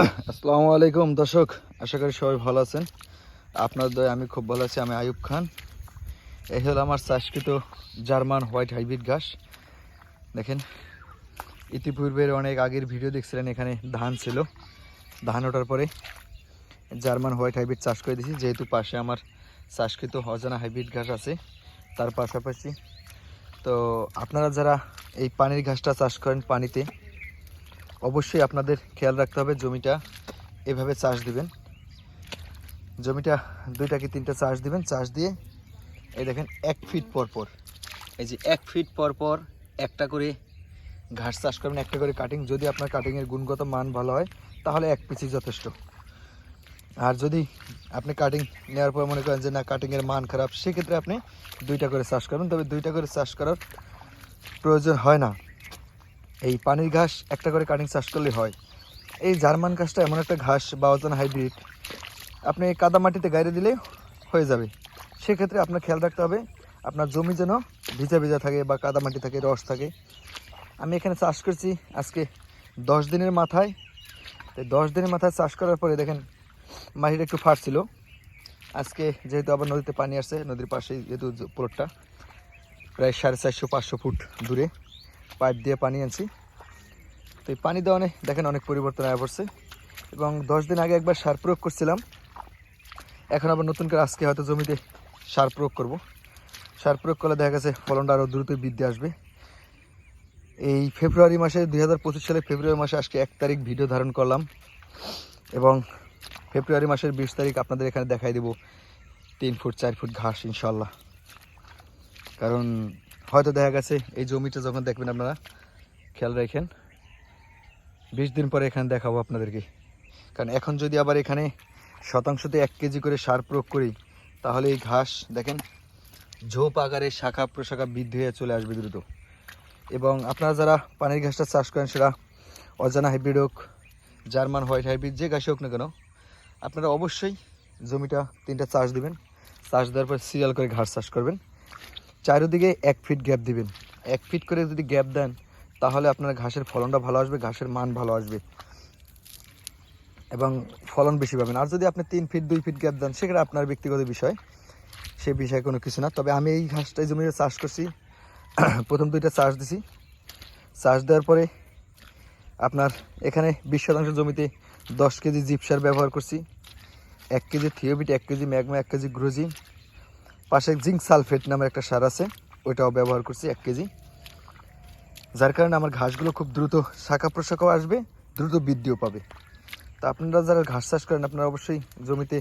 আসসালামু আলাইকুম, দর্শক। আশা করি সবাই ভালো আছেন। আপনার দয় আমি খুব ভালো আছি, আমি আয়ুব খান। এই হলো আমার চাষকৃত জার্মান হোয়াইট হাইব্রিড ঘাস। দেখেন, ইতিপূর্বের অনেক আগের ভিডিও দেখছিলেন, এখানে ধান ছিল। ধান ওঠার পরে জার্মান হোয়াইট হাইব্রিড চাষ করে দিয়েছি যেহেতু পাশে আমার চাষকৃত অজানা হাইব্রিড ঘাস আছে, তার পাশাপাশি তো আপনারা যারা এই পানির ঘাসটা চাষ করেন পানিতে অবশ্যই আপনাদের খেয়াল রাখতে হবে, জমিটা এভাবে চাষ দিবেন। জমিটা দুইটা কি তিনটা চাষ দিবেন, চাষ দিয়ে এই দেখেন এক ফিট পর পর, এই যে এক ফিট পর পর একটা করে ঘাস চাষ করবেন, একটা করে কাটিং যদি আপনার কাটিংয়ের গুণগত মান ভালো হয়, তাহলে এক পিসি যথেষ্ট। আর যদি আপনি কাটিং নেওয়ার পর মনে করেন যে না কাটিংয়ের মান খারাপ, সেক্ষেত্রে আপনি দুইটা করে চাষ করবেন। তবে দুইটা করে চাষ করার প্রয়োজন হয় না। এই পানির ঘাস একটা করে কাটিং চাষ করলে হয়। এই জার্মান ঘাসটা এমন একটা ঘাস বা অজন হাইব্রিড আপনি কাদা মাটিতে গাইরে দিলে হয়ে যাবে। সেক্ষেত্রে আপনার খেয়াল রাখতে হবে, আপনার জমি যেন ভিজা ভিজা থাকে বা কাদা মাটি থাকে, রস থাকে। আমি এখানে চাষ করছি আজকে দশ দিনের মাথায়। তো দশ দিনের মাথায় চাষ করার পরে দেখেন, মাটিটা একটু ফাটছিল। আজকে যেহেতু আবার নদীতে পানি আসছে, নদীর পাশে যেহেতু প্লটটা প্রায় সাড়ে চারশো, পাঁচশো ফুট দূরে। পাইপ দিয়ে পানি আনছি। তো এই পানি দেওয়ানে দেখেন অনেক পরিবর্তন আয়া পড়ছে। এবং দশ দিন আগে একবার সার প্রয়োগ করছিলাম। এখন আবার নতুন করে আজকে হয়তো জমিতে সার প্রয়োগ করব। সার প্রয়োগ করলে দেখা গেছে ফলনটা আরও দ্রুত বৃদ্ধি আসবে। এই ফেব্রুয়ারি মাসে, দুই হাজার পঁচিশ সালে ফেব্রুয়ারি মাসে আজকে এক তারিখ ভিডিও ধারণ করলাম। এবং ফেব্রুয়ারি মাসের বিশ তারিখ আপনাদের এখানে দেখাই দেব। তিন ফুট, চার ফুট ঘাস ইনশাল্লাহ কারণ হয়তো দেখা গেছে, এই জমিটা যখন দেখবেন আপনারা, খেয়াল রাখেন। বিশ দিন পরে এখানে দেখাবো আপনাদেরকে। কারণ এখন যদি আবার এখানে শতাংশতে এক কেজি করে সার প্রয়োগ করি, তাহলে এই ঘাস, দেখেন, ঝোপ আকারে শাখা প্রশাখা বৃদ্ধি হয়ে চলে আসবে দ্রুত। এবং আপনারা যারা পানির ঘাসটা চাষ করেন, সেটা অজানা হাইব্রিড হোক, জার্মান, হোয়াইট হাইব্রিড, যে ঘাসে হোক না কেন, আপনারা অবশ্যই জমিটা তিনটা চাষ দিবেন। চাষ দেওয়ার পর সিরিয়াল করে ঘাস চাষ করবেন। চারিদিকে এক ফিট গ্যাপ দিবেন। এক ফিট করে যদি গ্যাপ দেন, তাহলে আপনার ঘাসের ফলনটা ভালো আসবে, ঘাসের মান ভালো আসবে। এবং ফলন বেশি পাবেন। আর যদি আপনি তিন ফিট দুই ফিট গ্যাপ দেন সেখানে আপনার ব্যক্তিগত বিষয়। সে বিষয়ে কোনো কিছু না। তবে আমি এই ঘাসটাই জমিতে চাষ করছি। প্রথম দুইটা চাষ দিছি। চাষ দেওয়ার পরে আপনার এখানে বিশ শতাংশ জমিতে দশ কেজি জিপ সার ব্যবহার করছি। এক কেজি থিওবিট এক কেজি ম্যাগমা, এক কেজি গ্রোজিন। পাশে জিঙ্ক সালফেট নামের একটা সার আছে, ওইটাও ব্যবহার করছি এক কেজি। যার কারণে আমার ঘাসগুলো খুব দ্রুত শাখা প্রশাখাও আসবে, দ্রুত বৃদ্ধিও পাবে। তা আপনারা যারা ঘাস চাষ করেন, আপনারা অবশ্যই জমিতে,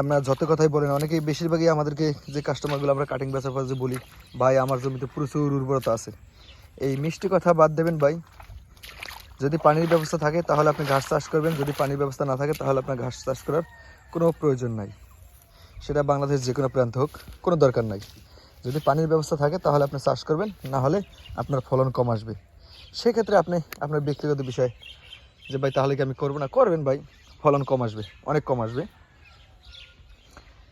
আপনারা যত কথাই বলেন, অনেকেই বেশিরভাগই আমাদেরকে যে কাস্টমারগুলো আমরা কাটিং বেচার পর যে বলি, ভাই, আমার জমিতে প্রচুর উর্বরতা আছে। এই মিষ্টি কথা বাদ দেবেন, ভাই। যদি পানির ব্যবস্থা থাকে, তাহলে আপনি ঘাস চাষ করবেন। যদি পানির ব্যবস্থা না থাকে, তাহলে আপনার ঘাস চাষ করার কোনো প্রয়োজন নাই। সেটা বাংলাদেশ যে কোনো প্রান্ত হোক, কোনো দরকার নাই। যদি পানির ব্যবস্থা থাকে, তাহলে আপনি চাষ করবেন, না হলে আপনার ফলন কম আসবে। সেক্ষেত্রে আপনি আপনার ব্যক্তিগত বিষয় যে, ভাই, তাহলে কি আমি করব না? করবেন ভাই, ফলন কম আসবে, অনেক কম আসবে।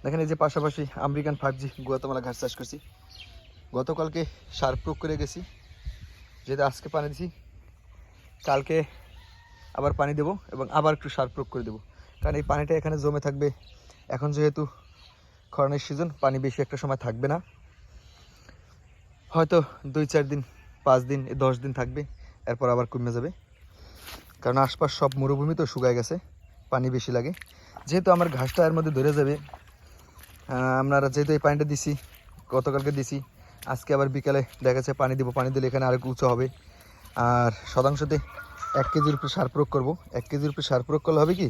দেখেন এই যে পাশাপাশি আমেরিকান ফাইভ জি গুয়াতমালা ঘাস চাষ করছি। গতকালকে সার প্রয়োগ করে গেছি। যেহেতু আজকে পানি দিছি, কালকে আবার পানি দেবো এবং আবার একটু সার প্রয়োগ করে দেবো। কারণ এই পানিটা এখানে জমে থাকবে। এখন যেহেতু খরানের সিজন পানি বেশি একটা সময় থাকবে না। হয়তো দুই, চার দিন, পাঁচ দিন, দশ দিন থাকবে, এরপর আবার কমে যাবে। কারণ আশপাশ সব মরুভূমি তো শুকায় গেছে, পানি বেশি লাগে। যেহেতু আমার ঘাসটা এর মধ্যে ধরে যাবে আপনারা যেহেতু এই পানিটা দিছি, গতকালকে দিছি, আজকে আবার বিকালে দেখা যাচ্ছে পানি দিব, পানি দিলে এখানে আরেক উঁচু হবে। আর শতাংশতে এক কেজির উপরে সার প্রয়োগ করব। এক কেজির উপরে সার প্রয়োগ করলে হবে কি?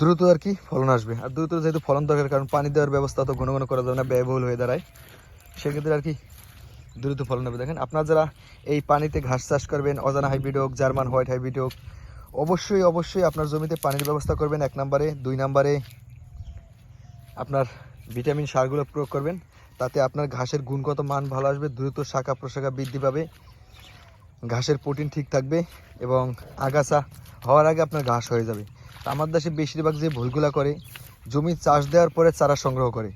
দ্রুত আর কি ফলন আসবে। আর দ্রুত যেহেতু ফলন দরকার, কারণ পানি দেওয়ার ব্যবস্থা তো ঘন ঘন করা যাবে না, ব্যয়বহুল হয়ে দাঁড়ায়। সেক্ষেত্রে আর কি দ্রুত ফলন হবে। দেখেন, আপনারা যারা এই পানিতে ঘাস চাষ করবেন, অজানা হাইব্রিড হোক, জার্মান হোয়াইট হাইব্রিড হোক, অবশ্যই অবশ্যই আপনার জমিতে পানির ব্যবস্থা করবেন এক নম্বরে, দুই নম্বরে আপনার ভিটামিন সারগুলো প্রয়োগ করবেন, তাতে আপনার ঘাসের গুণগত মান ভালো আসবে, দ্রুত শাখা প্রশাখা বৃদ্ধি পাবে, ঘাসের প্রোটিন ঠিক থাকবে এবং আগাছা হওয়ার আগে আপনার ঘাস হয়ে যাবে। তা আমার দেশে বেশিরভাগ যে ভুলগুলা করে, জমি চাষ দেওয়ার পরে চারা সংগ্রহ করে।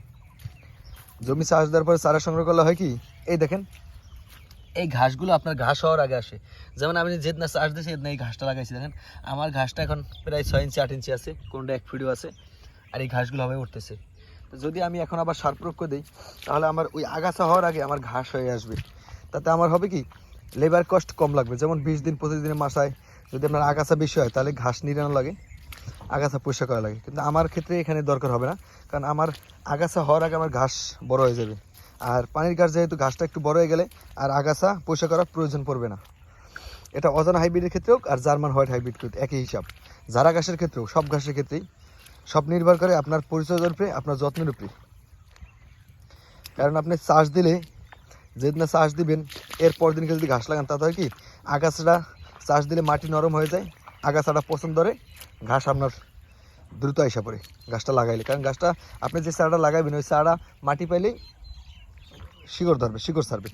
জমি চাষ দেওয়ার পরে চারা সংগ্রহ করলে হয় কি? এই দেখেন, এই ঘাসগুলো আপনার ঘাস হওয়ার আগে আসে। যেমন আমি যেদিনা চাষ দিয়েছি, সেদিন এই ঘাসটা লাগাইছি, দেখেন। আমার ঘাসটা এখন প্রায় ছয় ইঞ্চি, আট ইঞ্চি আছে, কোনটা এক ফিটও আছে, আর এই ঘাসগুলো হবে উঠতেছে। তো যদি আমি এখন আবার সার প্রয়োগ করে দিই, তাহলে আমার ওই আগাছা হওয়ার আগে আমার ঘাস হয়ে আসবে। তাতে আমার হবে কি? লেবার কস্ট কম লাগবে। যেমন বিশ দিন, পঁচিশ দিনের মাসায় যদি আপনার আগাছা বেশি হয়, তাহলে ঘাস নিরানো লাগে। আগাছা পরিষ্কার করা লাগে। কিন্তু আমার ক্ষেত্রে এখানে দরকার হবে না। কারণ আমার আগাছা হওয়ার আগে আমার ঘাস বড় হয়ে যাবে। আর পানির গাছ যেহেতু ঘাসটা একটু বড় হয়ে গেলে আর আগাছা পরিষ্কার করার প্রয়োজন পড়বে না। এটা অজানা হাইব্রিডের ক্ষেত্রেও আর জার্মান হোয়াইট হাইব্রিড একই হিসাব। যারা ঘাসের ক্ষেত্রেও সব ঘাসের ক্ষেত্রেই। সব নির্ভর করে আপনার পরিচর্যার উপরে আপনার যত্নের উপরে কারণ আপনি চাষ দিলে, যেদিন চাষ দিবেন, এর পর দিনকে যদি ঘাস লাগান, তাতে কি? আগাছাটা চাষ দিলে মাটি নরম হয়ে যায় আগাছাটা পছন্দ ধরে ঘাস আপনার দ্রুত আইসা পড়ে গাছটা লাগাইলে। কারণ গাছটা আপনি যে চারাটা লাগাইবেন ওই চারা মাটি পাইলেই শিকড় ধরবে, শিকড় ছাড়বে।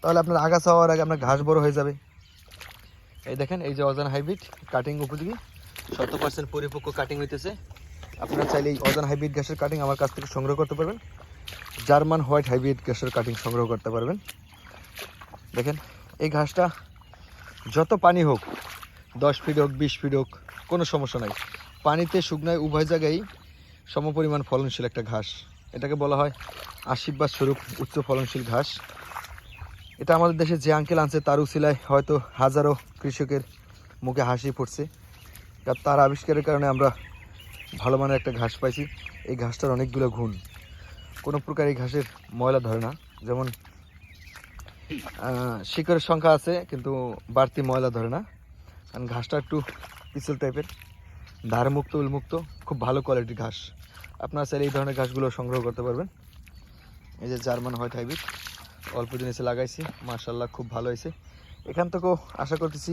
তাহলে আপনার আগাছা হওয়ার আগে আপনার ঘাস বড় হয়ে যাবে। এই দেখেন, এই যে অজান হাইব্রিড কাটিং উপযোগী। শত পার্সেন্ট পরিপক্ক কাটিং হইতেছে। আপনারা চাইলে এই অজান হাইব্রিড গ্যাসের কাটিং আমার কাছ থেকে সংগ্রহ করতে পারবেন। জার্মান হোয়াইট হাইব্রিড গ্যাসের কাটিং সংগ্রহ করতে পারবেন। দেখেন, এই ঘাসটা যত পানি হোক দশ ফিট হোক বিশ ফিট হোক কোনো সমস্যা নাই। পানিতে শুকনায় উভয় জায়গায় সমপরিমাণ ফলনশীল একটা ঘাস। এটাকে বলা হয় আশীর্বাদ স্বরূপ উচ্চ ফলনশীল ঘাস। এটা আমাদের দেশে যে আঙ্কেল আনছে তার উসিলায় হয়তো হাজারো কৃষকের মুখে হাসি ফুটছে। কারণ তার আবিষ্কারের কারণে আমরা ভালো মানের একটা ঘাস পাইছি। এই ঘাসটার অনেকগুলো গুণ। কোনো প্রকার এই ঘাসের ময়লা ধরে না। যেমন শিকড়ের সংখ্যা আছে, কিন্তু বাড়তি ময়লা ধরে না। কারণ ঘাসটা একটু পিছল টাইপের ধারমুক্ত, উলমুক্ত, খুব ভালো কোয়ালিটির ঘাস। আপনারা চাইলে এই ধরনের ঘাসগুলো সংগ্রহ করতে পারবেন। এই যে জার্মান হোয়াইট হাইব্রিড, অল্প দিন এসে লাগাইছি মার্শাল্লাহ খুব ভালো হয়েছে। এখান থেকেও আশা করতেছি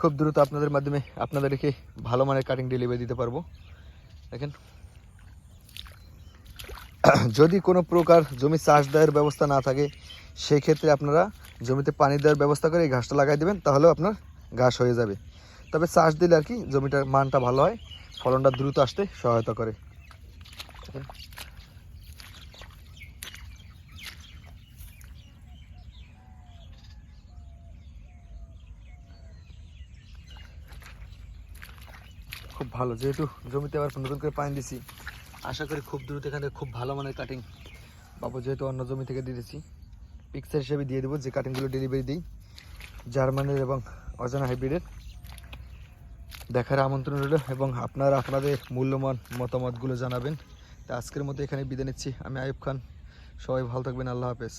খুব দ্রুত আপনাদের মাধ্যমে আপনাদেরকে ভালো মানের কাটিং ডেলিভারি দিতে পারব। দেখেন। যদি কোনো প্রকার জমি চাষ দেওয়ার ব্যবস্থা না থাকে সেই ক্ষেত্রে আপনারা জমিতে পানি দেওয়ার ব্যবস্থা করে এই ঘাসটা লাগাই দেবেন, তাহলেও আপনার ঘাস হয়ে যাবে। তবে চাষ দিলে আর কি জমিটার মানটা ভালো হয়, ফলনটা দ্রুত আসতে সহায়তা করে। খুব ভালো, যেহেতু জমিতে আবার নতুন করে পানি দিছি, আশা করি খুব দ্রুত এখানে খুব ভালো মানের কাটিং পাবো, যেহেতু অন্য জমি থেকে দিয়ে দিয়েছি পিকচার হিসেবে দিয়ে দেবো, যে কাটিংগুলো ডেলিভারি দিই, জার্মানির এবং অজানা হাইব্রিডের দেখার আমন্ত্রণ রইল এবং আপনারা আপনাদের মূল্যবান মতামতগুলো জানাবেন। তা আজকের মতো এখানে বিদায় নিচ্ছি। আমি আয়ুব খান। সবাই ভালো থাকবেন। আল্লাহ হাফেজ।